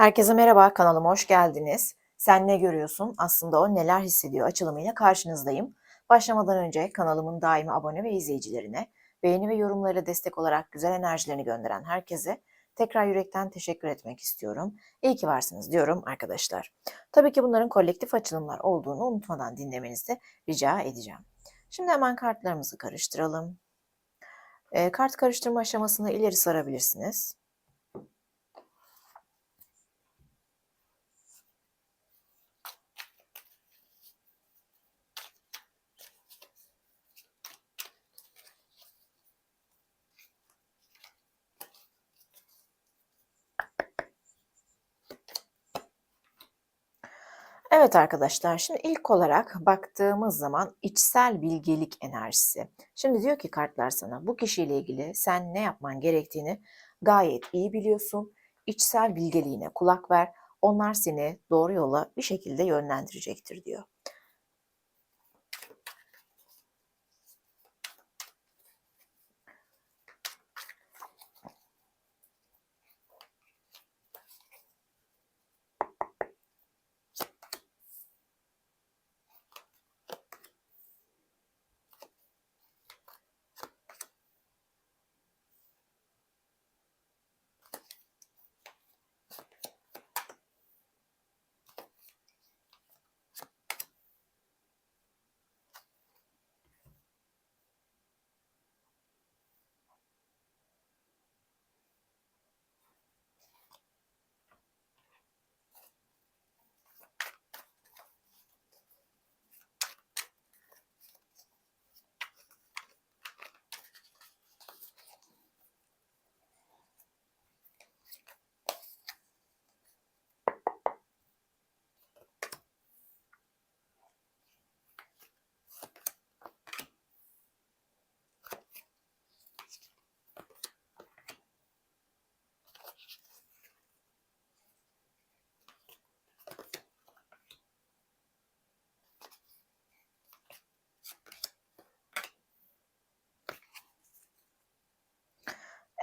Herkese merhaba, kanalıma hoş geldiniz. Sen ne görüyorsun? Aslında o neler hissediyor açılımıyla karşınızdayım. Başlamadan önce kanalımın daimi abone ve izleyicilerine, beğeni ve yorumlara destek olarak güzel enerjilerini gönderen herkese tekrar yürekten teşekkür etmek istiyorum. İyi ki varsınız diyorum arkadaşlar. Tabii ki bunların kolektif açılımlar olduğunu unutmadan dinlemenizi rica edeceğim. Şimdi hemen kartlarımızı karıştıralım. E, kart karıştırma aşamasını ileri sarabilirsiniz. Evet arkadaşlar, şimdi ilk olarak baktığımız zaman içsel bilgelik enerjisi. Şimdi diyor ki kartlar sana bu kişiyle ilgili sen ne yapman gerektiğini gayet iyi biliyorsun. İçsel bilgeliğine kulak ver. Onlar seni doğru yola bir şekilde yönlendirecektir diyor.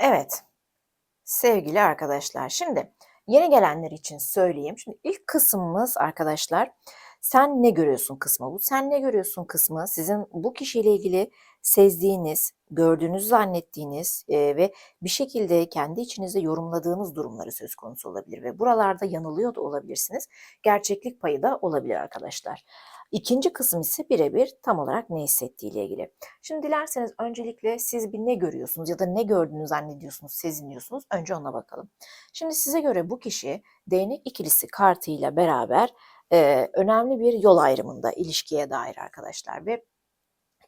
Evet, sevgili arkadaşlar. Şimdi yeni gelenler için söyleyeyim. Şimdi ilk kısmımız arkadaşlar sen ne görüyorsun kısmı bu. Sen ne görüyorsun kısmı sizin bu kişiyle ilgili sezdiğiniz, gördüğünüzü zannettiğiniz e, ve bir şekilde kendi içinizde yorumladığınız durumları söz konusu olabilir ve buralarda yanılıyor da olabilirsiniz. Gerçeklik payı da olabilir arkadaşlar. İkinci kısım ise birebir tam olarak ne hissettiğiyle ilgili. Şimdi dilerseniz öncelikle siz bir ne görüyorsunuz ya da ne gördüğünü zannediyorsunuz, seziniyorsunuz. Önce ona bakalım. Şimdi size göre bu kişi değnek ikilisi kartıyla beraber e, önemli bir yol ayrımında ilişkiye dair arkadaşlar ve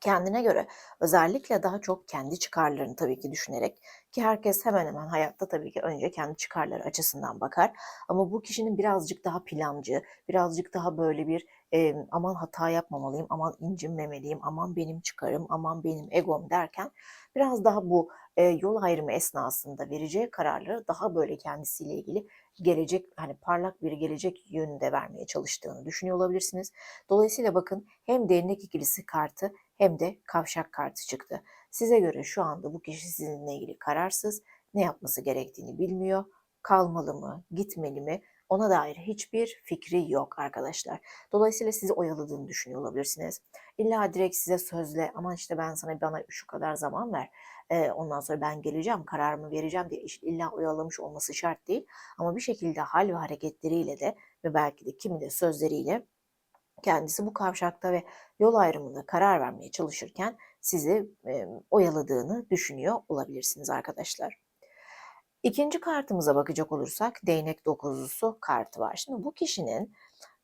kendine göre özellikle daha çok kendi çıkarlarını tabii ki düşünerek ki herkes hemen hemen hayatta tabii ki önce kendi çıkarları açısından bakar ama bu kişinin birazcık daha plancı, birazcık daha böyle bir e, aman hata yapmamalıyım, aman incinmemeliyim, aman benim çıkarım, aman benim egom derken biraz daha bu e, yol ayrımı esnasında vereceği kararları daha böyle kendisiyle ilgili gelecek hani parlak bir gelecek yönünde vermeye çalıştığını düşünüyor olabilirsiniz. Dolayısıyla bakın hem değnek ikilisi kartı hem de kavşak kartı çıktı. Size göre şu anda bu kişi sizinle ilgili kararsız, ne yapması gerektiğini bilmiyor. Kalmalı mı, gitmeli mi? Ona dair hiçbir fikri yok arkadaşlar. Dolayısıyla sizi oyaladığını düşünüyor olabilirsiniz. İlla direkt size sözle aman işte ben sana bana şu kadar zaman ver. Ee, ondan sonra ben geleceğim, kararımı vereceğim diye illa oyalamış olması şart değil. Ama bir şekilde hal ve hareketleriyle de ve belki de kimi de sözleriyle kendisi bu kavşakta ve yol ayrımında karar vermeye çalışırken sizi e, oyaladığını düşünüyor olabilirsiniz arkadaşlar. İkinci kartımıza bakacak olursak değnek dokuzlusu kartı var. Şimdi bu kişinin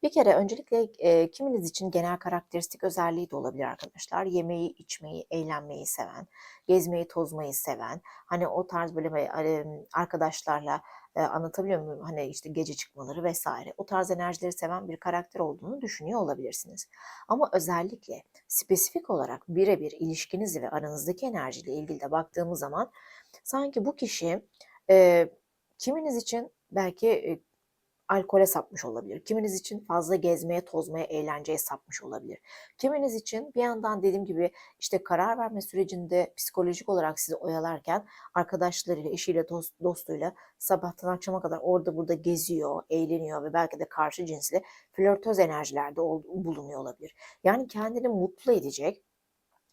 bir kere öncelikle e, kiminiz için genel karakteristik özelliği de olabilir arkadaşlar. Yemeği, içmeyi, eğlenmeyi seven, gezmeyi, tozmayı seven, hani o tarz böyle e, arkadaşlarla e, anlatabiliyor muyum? Hani işte gece çıkmaları vesaire. O tarz enerjileri seven bir karakter olduğunu düşünüyor olabilirsiniz. Ama özellikle spesifik olarak birebir ilişkiniz ve aranızdaki enerjiyle ilgili de baktığımız zaman sanki bu kişi e, kiminiz için belki e, alkole sapmış olabilir. Kiminiz için fazla gezmeye, tozmaya, eğlenceye sapmış olabilir. Kiminiz için bir yandan dediğim gibi işte karar verme sürecinde psikolojik olarak sizi oyalarken arkadaşlarıyla, eşiyle, dost, dostuyla sabahtan akşama kadar orada burada geziyor, eğleniyor ve belki de karşı cinsle flörtöz enerjilerde bulunuyor olabilir. Yani kendini mutlu edecek,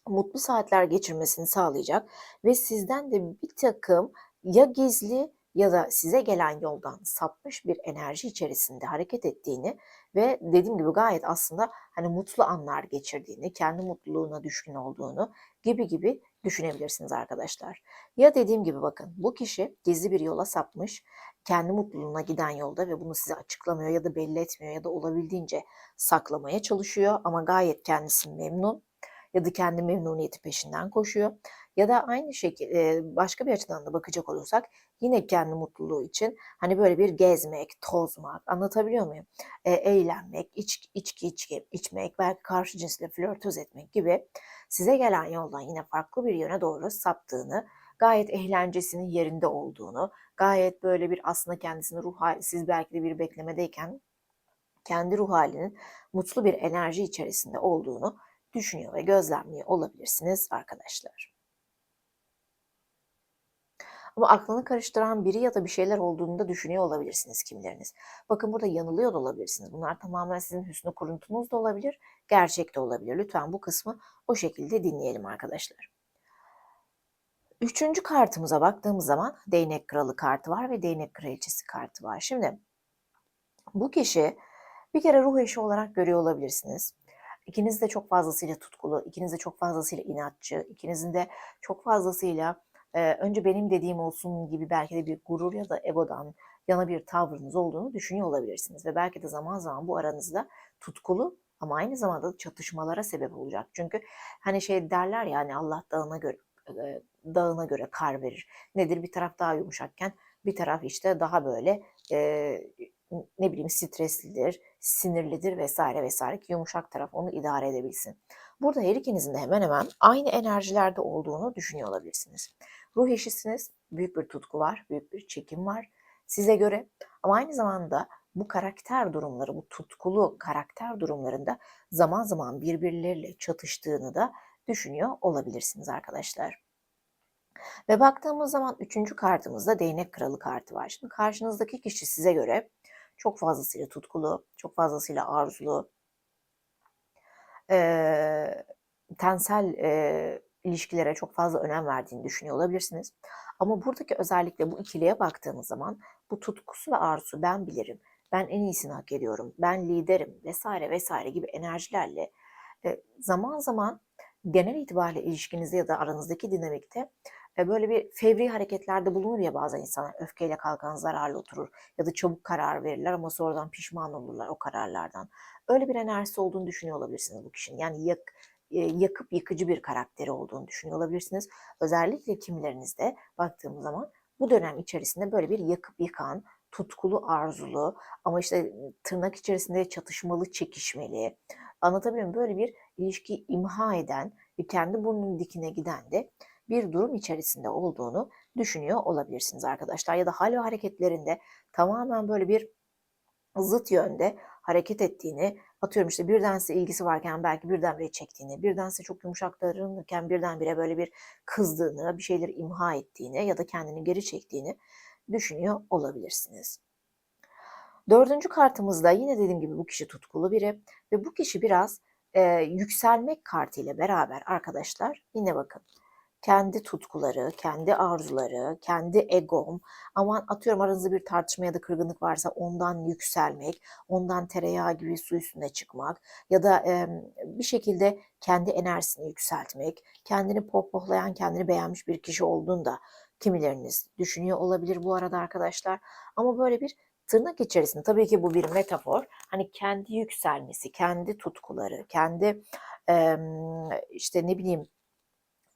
mutlu saatler geçirmesini sağlayacak ve sizden de bir takım ya gizli ya da size gelen yoldan sapmış bir enerji içerisinde hareket ettiğini ve dediğim gibi gayet aslında hani mutlu anlar geçirdiğini, kendi mutluluğuna düşkün olduğunu gibi gibi düşünebilirsiniz arkadaşlar. Ya dediğim gibi bakın bu kişi gizli bir yola sapmış, kendi mutluluğuna giden yolda ve bunu size açıklamıyor ya da belli etmiyor ya da olabildiğince saklamaya çalışıyor ama gayet kendisi memnun ya da kendi memnuniyeti peşinden koşuyor. Ya da aynı şekilde başka bir açıdan da bakacak olursak yine kendi mutluluğu için hani böyle bir gezmek, tozmak, anlatabiliyor muyum? E, eğlenmek, iç, içki içki, içmek, belki karşı cinsle flörtöz etmek gibi size gelen yoldan yine farklı bir yöne doğru saptığını, gayet eğlencesinin yerinde olduğunu, gayet böyle bir aslında kendisini ruh hali, siz belki de bir beklemedeyken kendi ruh halinin mutlu bir enerji içerisinde olduğunu düşünüyor ve gözlemliyor olabilirsiniz arkadaşlar. Ama aklını karıştıran biri ya da bir şeyler olduğunu da düşünüyor olabilirsiniz kimleriniz. Bakın burada yanılıyor da olabilirsiniz. Bunlar tamamen sizin hüsnü kuruntunuz da olabilir, gerçek de olabilir. Lütfen bu kısmı o şekilde dinleyelim arkadaşlar. Üçüncü kartımıza baktığımız zaman değnek kralı kartı var ve değnek kraliçesi kartı var. Şimdi bu kişi bir kere ruh eşi olarak görüyor olabilirsiniz. İkiniz de çok fazlasıyla tutkulu, ikiniz de çok fazlasıyla inatçı, ikinizin de çok fazlasıyla önce benim dediğim olsun gibi belki de bir gurur ya da egodan yana bir tavrınız olduğunu düşünüyor olabilirsiniz. Ve belki de zaman zaman bu aranızda tutkulu ama aynı zamanda da çatışmalara sebep olacak. Çünkü hani şey derler ya hani Allah dağına göre dağına göre kar verir. Nedir? Bir taraf daha yumuşakken bir taraf işte daha böyle e, ne bileyim streslidir, sinirlidir vesaire vesaire ki yumuşak taraf onu idare edebilsin. Burada her ikinizin de hemen hemen aynı enerjilerde olduğunu düşünüyor olabilirsiniz. Ruh eşisiniz, büyük bir tutku var, büyük bir çekim var size göre ama aynı zamanda bu karakter durumları, bu tutkulu karakter durumlarında zaman zaman birbirleriyle çatıştığını da düşünüyor olabilirsiniz arkadaşlar. Ve baktığımız zaman üçüncü kartımızda değnek kralı kartı var. Şimdi karşınızdaki kişi size göre çok fazlasıyla tutkulu, çok fazlasıyla arzulu, e, tensel e, ilişkilere çok fazla önem verdiğini düşünüyor olabilirsiniz. Ama buradaki özellikle bu ikiliye baktığımız zaman bu tutkusu ve arzusu ben bilirim, ben en iyisini hak ediyorum, ben liderim vesaire vesaire gibi enerjilerle e, zaman zaman genel itibariyle ilişkinizde ya da aranızdaki dinamikte böyle bir fevri hareketlerde bulunur ya bazen insanlar öfkeyle kalkan zararlı oturur ya da çabuk karar verirler ama sonradan pişman olurlar o kararlardan. Öyle bir enerjisi olduğunu düşünüyor olabilirsiniz bu kişinin. Yani yak, yakıp yıkıcı bir karakteri olduğunu düşünüyor olabilirsiniz. Özellikle kimilerinizde baktığımız zaman bu dönem içerisinde böyle bir yakıp yıkan, tutkulu, arzulu ama işte tırnak içerisinde çatışmalı, çekişmeli, anlatabiliyor muyum? Böyle bir ilişki imha eden ve kendi burnunun dikine giden de bir durum içerisinde olduğunu düşünüyor olabilirsiniz arkadaşlar. Ya da hal ve hareketlerinde tamamen böyle bir zıt yönde hareket ettiğini, atıyorum işte birden size ilgisi varken belki birdenbire çektiğini, birden size çok yumuşak davranırken birdenbire böyle bir kızdığını, bir şeyleri imha ettiğini ya da kendini geri çektiğini düşünüyor olabilirsiniz. Dördüncü kartımızda yine dediğim gibi bu kişi tutkulu biri ve bu kişi biraz e, yükselmek kartıyla beraber arkadaşlar yine bakın kendi tutkuları, kendi arzuları, kendi egom, aman atıyorum aranızda bir tartışma ya da kırgınlık varsa ondan yükselmek, ondan tereyağı gibi su üstüne çıkmak ya da e, bir şekilde kendi enerjisini yükseltmek, kendini pohpohlayan, kendini beğenmiş bir kişi olduğunda kimileriniz düşünüyor olabilir bu arada arkadaşlar. Ama böyle bir tırnak içerisinde tabii ki bu bir metafor. Hani kendi yükselmesi, kendi tutkuları, kendi e, işte ne bileyim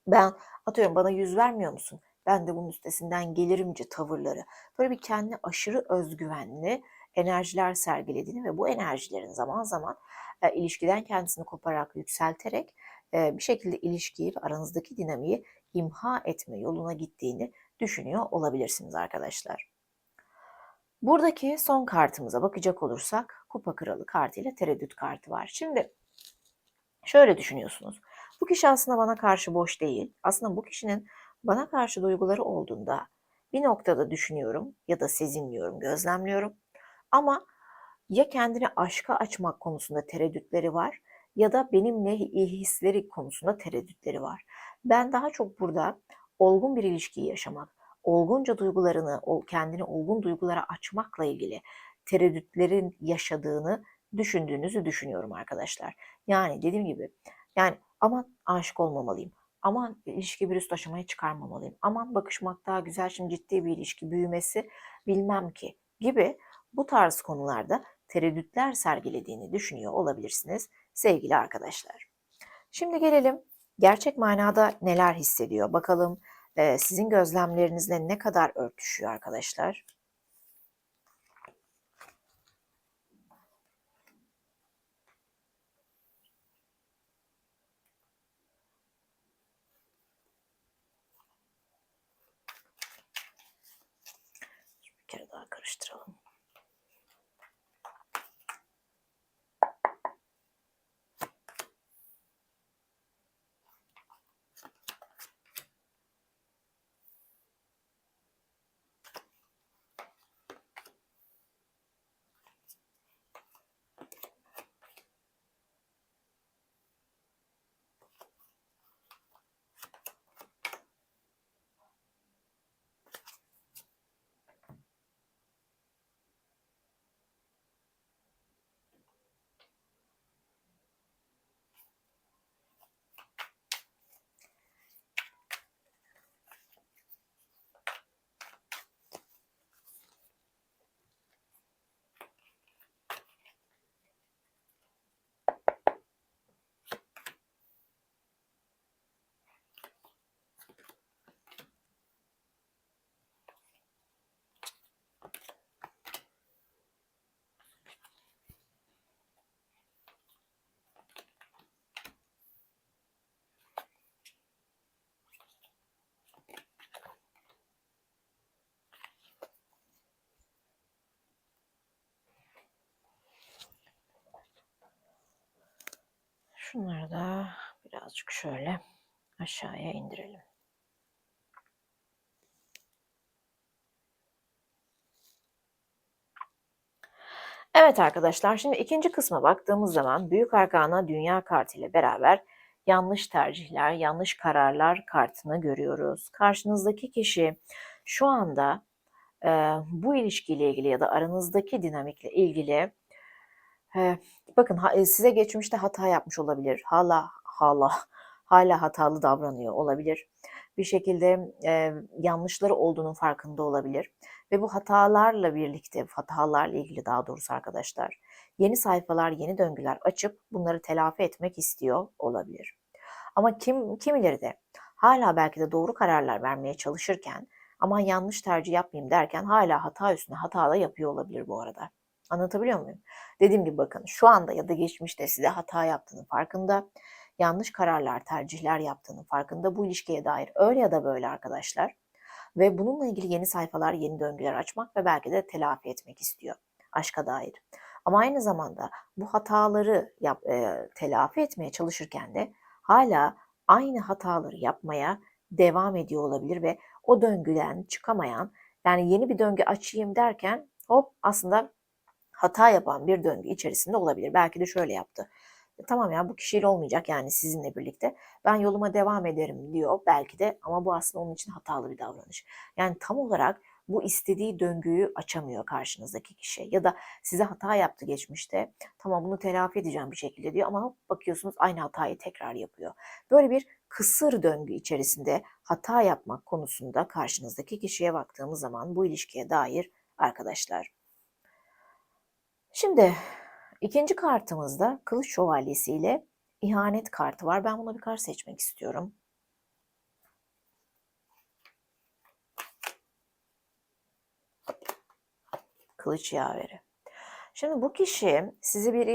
ben atıyorum bana yüz vermiyor musun? Ben de bunun üstesinden gelirimci tavırları. Böyle bir kendi aşırı özgüvenli enerjiler sergilediğini ve bu enerjilerin zaman zaman e, ilişkiden kendisini kopararak, yükselterek e, bir şekilde ilişkiyi ve aranızdaki dinamiği imha etme yoluna gittiğini düşünüyor olabilirsiniz arkadaşlar. Buradaki son kartımıza bakacak olursak Kupa Kralı kartıyla tereddüt kartı var. Şimdi şöyle düşünüyorsunuz. Bu kişi aslında bana karşı boş değil. Aslında bu kişinin bana karşı duyguları olduğunda bir noktada düşünüyorum ya da sezinliyorum, gözlemliyorum. Ama ya kendini aşka açmak konusunda tereddütleri var ya da benimle hisleri konusunda tereddütleri var. Ben daha çok burada olgun bir ilişkiyi yaşamak, olgunca duygularını, kendini olgun duygulara açmakla ilgili tereddütlerin yaşadığını düşündüğünüzü düşünüyorum arkadaşlar. Yani dediğim gibi yani aman aşık olmamalıyım. Aman ilişki bir üst aşamaya çıkarmamalıyım. Aman bakışmak daha güzel şimdi ciddi bir ilişki büyümesi bilmem ki gibi bu tarz konularda tereddütler sergilediğini düşünüyor olabilirsiniz sevgili arkadaşlar. Şimdi gelelim gerçek manada neler hissediyor. Bakalım sizin gözlemlerinizle ne kadar örtüşüyor arkadaşlar. Bir kere Şunları da birazcık şöyle aşağıya indirelim. Evet arkadaşlar şimdi ikinci kısma baktığımız zaman Büyük Arkana Dünya kartı ile beraber yanlış tercihler, yanlış kararlar kartını görüyoruz. Karşınızdaki kişi şu anda e, bu ilişkiyle ilgili ya da aranızdaki dinamikle ilgili e, bakın ha, size geçmişte hata yapmış olabilir. Hala hala hala hatalı davranıyor olabilir. Bir şekilde e, yanlışları olduğunun farkında olabilir. Ve bu hatalarla birlikte, hatalarla ilgili daha doğrusu arkadaşlar, yeni sayfalar, yeni döngüler açıp bunları telafi etmek istiyor olabilir. Ama kim kimileri de hala belki de doğru kararlar vermeye çalışırken ama yanlış tercih yapmayayım derken hala hata üstüne hata da yapıyor olabilir bu arada. Anlatabiliyor muyum? Dediğim gibi bakın şu anda ya da geçmişte size hata yaptığının farkında, yanlış kararlar, tercihler yaptığının farkında bu ilişkiye dair öyle ya da böyle arkadaşlar. Ve bununla ilgili yeni sayfalar, yeni döngüler açmak ve belki de telafi etmek istiyor aşka dair. Ama aynı zamanda bu hataları yap, e, telafi etmeye çalışırken de hala aynı hataları yapmaya devam ediyor olabilir ve o döngüden çıkamayan yani yeni bir döngü açayım derken hop aslında hata yapan bir döngü içerisinde olabilir. Belki de şöyle yaptı. E, tamam ya bu kişiyle olmayacak yani sizinle birlikte. Ben yoluma devam ederim diyor belki de ama bu aslında onun için hatalı bir davranış. Yani tam olarak bu istediği döngüyü açamıyor karşınızdaki kişi. Ya da size hata yaptı geçmişte. Tamam bunu telafi edeceğim bir şekilde diyor ama bakıyorsunuz aynı hatayı tekrar yapıyor. Böyle bir kısır döngü içerisinde hata yapmak konusunda karşınızdaki kişiye baktığımız zaman bu ilişkiye dair arkadaşlar. Şimdi ikinci kartımızda Kılıç Şövalyesi ile ihanet kartı var. Ben buna bir kart seçmek istiyorum. Kılıç yaveri. Şimdi bu kişi sizi bir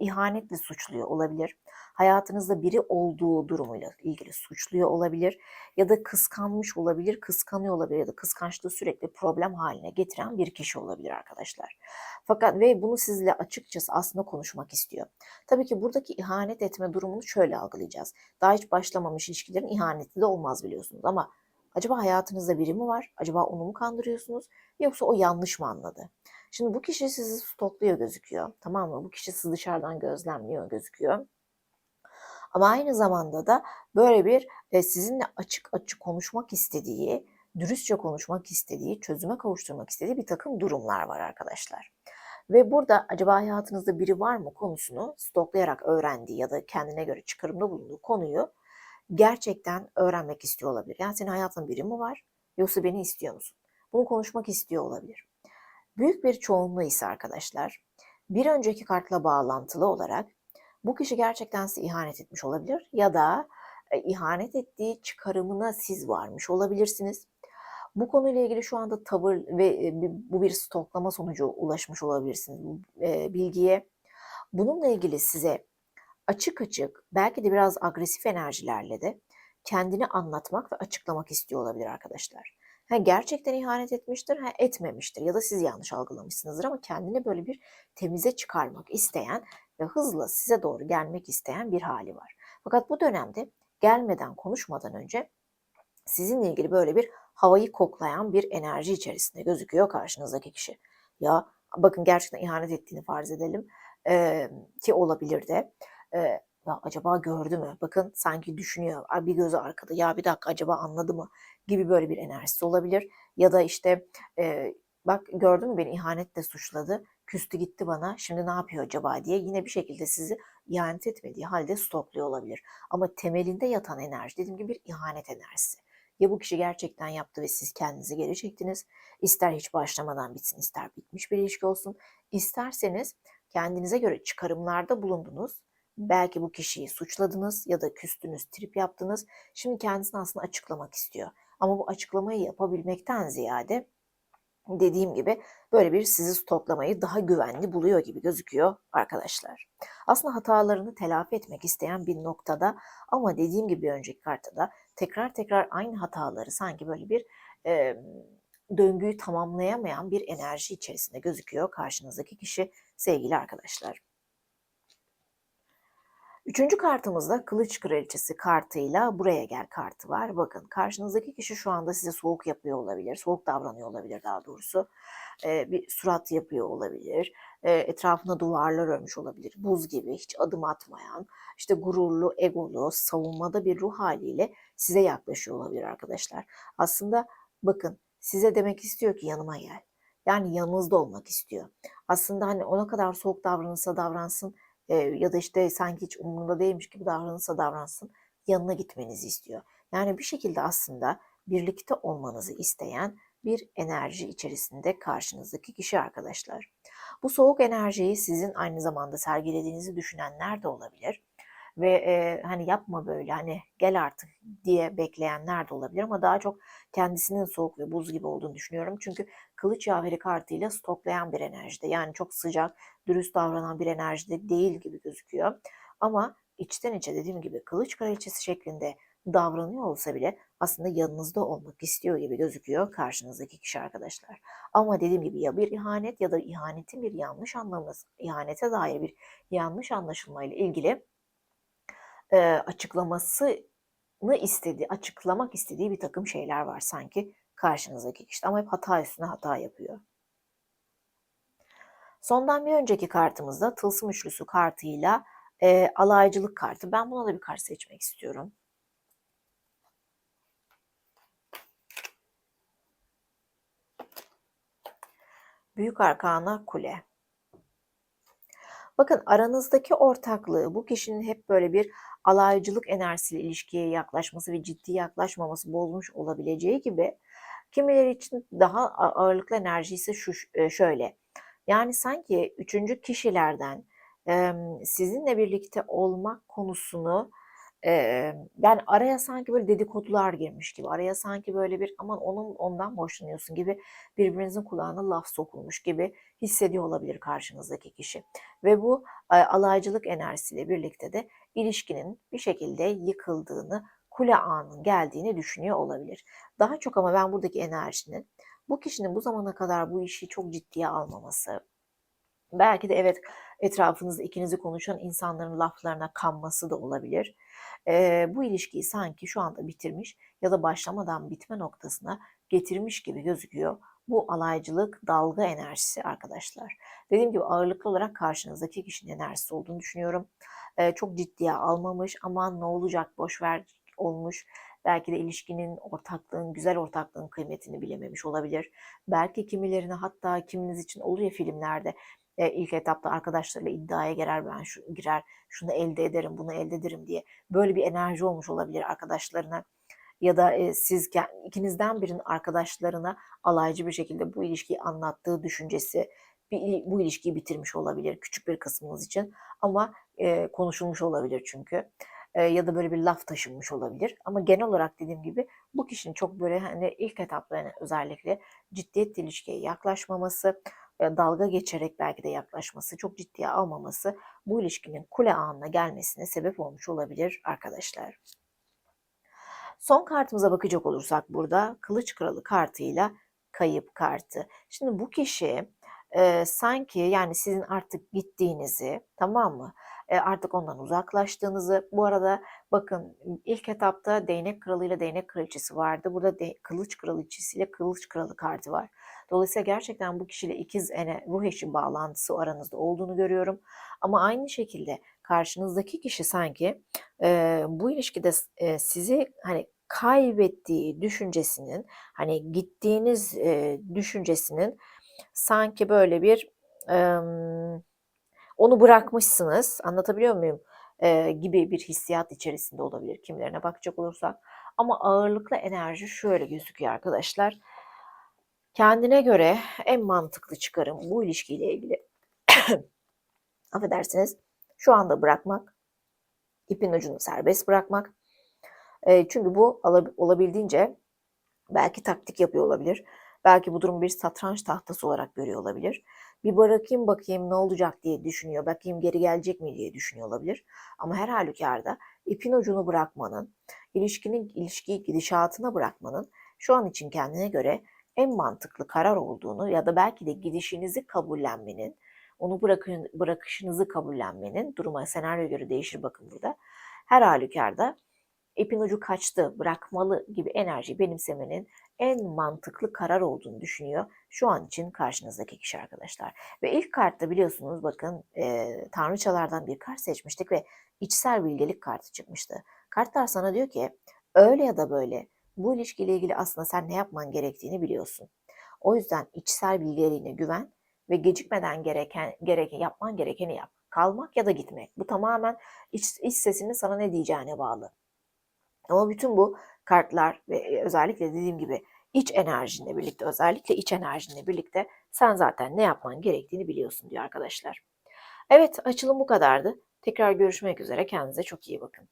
ihanetle suçluyor olabilir. Hayatınızda biri olduğu durumuyla ilgili suçluyor olabilir ya da kıskanmış olabilir, kıskanıyor olabilir ya da kıskançlığı sürekli problem haline getiren bir kişi olabilir arkadaşlar. Fakat ve bunu sizle açıkçası aslında konuşmak istiyor. Tabii ki buradaki ihanet etme durumunu şöyle algılayacağız. Daha hiç başlamamış ilişkilerin ihaneti de olmaz biliyorsunuz ama acaba hayatınızda biri mi var? Acaba onu mu kandırıyorsunuz? Yoksa o yanlış mı anladı? Şimdi bu kişi sizi stokluyor gözüküyor. Tamam mı? Bu kişi sizi dışarıdan gözlemliyor gözüküyor. Ama aynı zamanda da böyle bir e, sizinle açık açık konuşmak istediği, dürüstçe konuşmak istediği, çözüme kavuşturmak istediği bir takım durumlar var arkadaşlar. Ve burada acaba hayatınızda biri var mı konusunu stoklayarak öğrendiği ya da kendine göre çıkarımda bulunduğu konuyu gerçekten öğrenmek istiyor olabilir. Yani senin hayatında biri mi var yoksa beni istiyor musun? Bunu konuşmak istiyor olabilir. Büyük bir çoğunluğu ise arkadaşlar bir önceki kartla bağlantılı olarak bu kişi gerçekten size ihanet etmiş olabilir ya da e, ihanet ettiği çıkarımına siz varmış olabilirsiniz. Bu konuyla ilgili şu anda tavır ve e, bu bir stoklama sonucu ulaşmış olabilirsiniz bu e, bilgiye. Bununla ilgili size açık açık belki de biraz agresif enerjilerle de kendini anlatmak ve açıklamak istiyor olabilir arkadaşlar. Ha, gerçekten ihanet etmiştir, ha, etmemiştir ya da siz yanlış algılamışsınızdır ama kendini böyle bir temize çıkarmak isteyen ve hızla size doğru gelmek isteyen bir hali var. Fakat bu dönemde gelmeden konuşmadan önce sizinle ilgili böyle bir havayı koklayan bir enerji içerisinde gözüküyor karşınızdaki kişi. Ya bakın gerçekten ihanet ettiğini farz edelim ee, ki olabilir de. Ee, ya acaba gördü mü? Bakın sanki düşünüyor. Bir gözü arkada. Ya bir dakika acaba anladı mı? Gibi böyle bir enerjisi olabilir. Ya da işte e, bak gördün mü beni ihanetle suçladı. Küstü gitti bana. Şimdi ne yapıyor acaba diye yine bir şekilde sizi ihanet etmediği halde stokluyor olabilir. Ama temelinde yatan enerji dediğim gibi bir ihanet enerjisi. Ya bu kişi gerçekten yaptı ve siz kendinizi geri çektiniz. İster hiç başlamadan bitsin, ister bitmiş bir ilişki olsun. İsterseniz kendinize göre çıkarımlarda bulundunuz. Belki bu kişiyi suçladınız ya da küstünüz, trip yaptınız. Şimdi kendisini aslında açıklamak istiyor. Ama bu açıklamayı yapabilmekten ziyade dediğim gibi böyle bir sizi stoklamayı daha güvenli buluyor gibi gözüküyor arkadaşlar. Aslında hatalarını telafi etmek isteyen bir noktada ama dediğim gibi önceki kartta da tekrar tekrar aynı hataları sanki böyle bir e, döngüyü tamamlayamayan bir enerji içerisinde gözüküyor karşınızdaki kişi sevgili arkadaşlar. Üçüncü kartımızda Kılıç Kraliçesi kartıyla buraya gel kartı var. Bakın karşınızdaki kişi şu anda size soğuk yapıyor olabilir. Soğuk davranıyor olabilir daha doğrusu. Ee, bir surat yapıyor olabilir. Ee, etrafına duvarlar örmüş olabilir. Buz gibi hiç adım atmayan, işte gururlu, egolu, savunmada bir ruh haliyle size yaklaşıyor olabilir arkadaşlar. Aslında bakın size demek istiyor ki yanıma gel. Yani yanınızda olmak istiyor. Aslında hani ona kadar soğuk davranırsa davransın e, ya da işte sanki hiç umurunda değilmiş gibi davranırsa davransın yanına gitmenizi istiyor. Yani bir şekilde aslında birlikte olmanızı isteyen bir enerji içerisinde karşınızdaki kişi arkadaşlar. Bu soğuk enerjiyi sizin aynı zamanda sergilediğinizi düşünenler de olabilir ve e, hani yapma böyle hani gel artık diye bekleyenler de olabilir ama daha çok kendisinin soğuk ve buz gibi olduğunu düşünüyorum. Çünkü kılıç yaveri kartıyla stoklayan bir enerjide yani çok sıcak, dürüst davranan bir enerjide değil gibi gözüküyor. Ama içten içe dediğim gibi kılıç kraliçesi şeklinde davranıyor olsa bile aslında yanınızda olmak istiyor gibi gözüküyor karşınızdaki kişi arkadaşlar. Ama dediğim gibi ya bir ihanet ya da ihanetin bir yanlış anlaması, ihanete dair bir yanlış anlaşılmayla ilgili e, açıklamasını istediği, açıklamak istediği bir takım şeyler var sanki karşınızdaki kişi. Ama hep hata üstüne hata yapıyor. Sondan bir önceki kartımızda tılsım üçlüsü kartıyla e, alaycılık kartı. Ben buna da bir kart seçmek istiyorum. Büyük Arkana Kule. Bakın aranızdaki ortaklığı bu kişinin hep böyle bir alaycılık enerjisiyle ilişkiye yaklaşması ve ciddi yaklaşmaması bozmuş olabileceği gibi kimileri için daha ağırlıklı enerji ise şu e, şöyle. Yani sanki üçüncü kişilerden sizinle birlikte olmak konusunu Yani araya sanki böyle dedikodular girmiş gibi, araya sanki böyle bir aman onun ondan mı hoşlanıyorsun gibi birbirinizin kulağına laf sokulmuş gibi hissediyor olabilir karşınızdaki kişi. Ve bu alaycılık enerjisiyle birlikte de ilişkinin bir şekilde yıkıldığını, kule anının geldiğini düşünüyor olabilir. Daha çok ama ben buradaki enerjinin bu kişinin bu zamana kadar bu işi çok ciddiye almaması, belki de evet etrafınızda ikinizi konuşan insanların laflarına kanması da olabilir. Eee, bu ilişkiyi sanki şu anda bitirmiş ya da başlamadan bitme noktasına getirmiş gibi gözüküyor. Bu alaycılık, dalga enerjisi arkadaşlar. Dediğim gibi ağırlıklı olarak karşınızdaki kişinin enerjisi olduğunu düşünüyorum. Eee, çok ciddiye almamış, aman ne olacak boş ver olmuş. Belki de ilişkinin, ortaklığın, güzel ortaklığın kıymetini bilememiş olabilir. Belki kimilerine hatta kiminiz için olur ya filmlerde e, ilk etapta arkadaşlarıyla iddiaya girer ben şu girer şunu elde ederim bunu elde ederim. diye böyle bir enerji olmuş olabilir arkadaşlarına. Ya da e, siz ikinizden birinin arkadaşlarına alaycı bir şekilde bu ilişkiyi anlattığı düşüncesi bir, bu ilişkiyi bitirmiş olabilir küçük bir kısmınız için ama e, konuşulmuş olabilir çünkü E, ya da böyle bir laf taşınmış olabilir. Ama genel olarak dediğim gibi bu kişinin çok böyle hani ilk etapta yani özellikle ciddiyet ilişkiye yaklaşmaması dalga geçerek belki de yaklaşması, çok ciddiye almaması bu ilişkinin kule anına gelmesine sebep olmuş olabilir arkadaşlar. Son kartımıza bakacak olursak burada Kılıç Kralı kartıyla Kayıp kartı. Şimdi bu kişi e, sanki yani sizin artık gittiğinizi tamam mı? E, artık ondan uzaklaştığınızı. Bu arada bakın ilk etapta Değnek Kralı ile Değnek Kraliçesi vardı. Burada de, Kılıç Kraliçesi ile Kılıç Kralı kartı var. Dolayısıyla gerçekten bu kişiyle ikiz ene, ruh eşi bağlantısı aranızda olduğunu görüyorum. Ama aynı şekilde karşınızdaki kişi sanki e, bu ilişkide e, sizi hani kaybettiği düşüncesinin hani gittiğiniz e, düşüncesinin sanki böyle bir e, onu bırakmışsınız. Anlatabiliyor muyum? E, gibi bir hissiyat içerisinde olabilir kimilerine bakacak olursak. Ama ağırlıklı enerji şöyle gözüküyor arkadaşlar kendine göre en mantıklı çıkarım bu ilişkiyle ilgili affedersiniz şu anda bırakmak ipin ucunu serbest bırakmak e, çünkü bu olabildiğince belki taktik yapıyor olabilir. Belki bu durum bir satranç tahtası olarak görüyor olabilir. Bir bırakayım bakayım ne olacak diye düşünüyor. Bakayım geri gelecek mi diye düşünüyor olabilir. Ama her halükarda ipin ucunu bırakmanın, ilişkinin ilişkiyi gidişatına bırakmanın şu an için kendine göre en mantıklı karar olduğunu ya da belki de gidişinizi kabullenmenin, onu bırakın, bırakışınızı kabullenmenin, duruma senaryo göre değişir bakın burada. Her halükarda ipin ucu kaçtı, bırakmalı gibi enerji benimsemenin en mantıklı karar olduğunu düşünüyor şu an için karşınızdaki kişi arkadaşlar. Ve ilk kartta biliyorsunuz bakın e, tanrıçalardan bir kart seçmiştik ve içsel bilgelik kartı çıkmıştı. Kartlar sana diyor ki öyle ya da böyle bu ilişkiyle ilgili aslında sen ne yapman gerektiğini biliyorsun. O yüzden içsel bilgeliğine güven ve gecikmeden gereken, gereken yapman gerekeni yap. Kalmak ya da gitmek. Bu tamamen iç, iç sesinin sana ne diyeceğine bağlı. Ama bütün bu kartlar ve e, özellikle dediğim gibi iç enerjinle birlikte özellikle iç enerjinle birlikte sen zaten ne yapman gerektiğini biliyorsun diyor arkadaşlar. Evet açılım bu kadardı. Tekrar görüşmek üzere. Kendinize çok iyi bakın.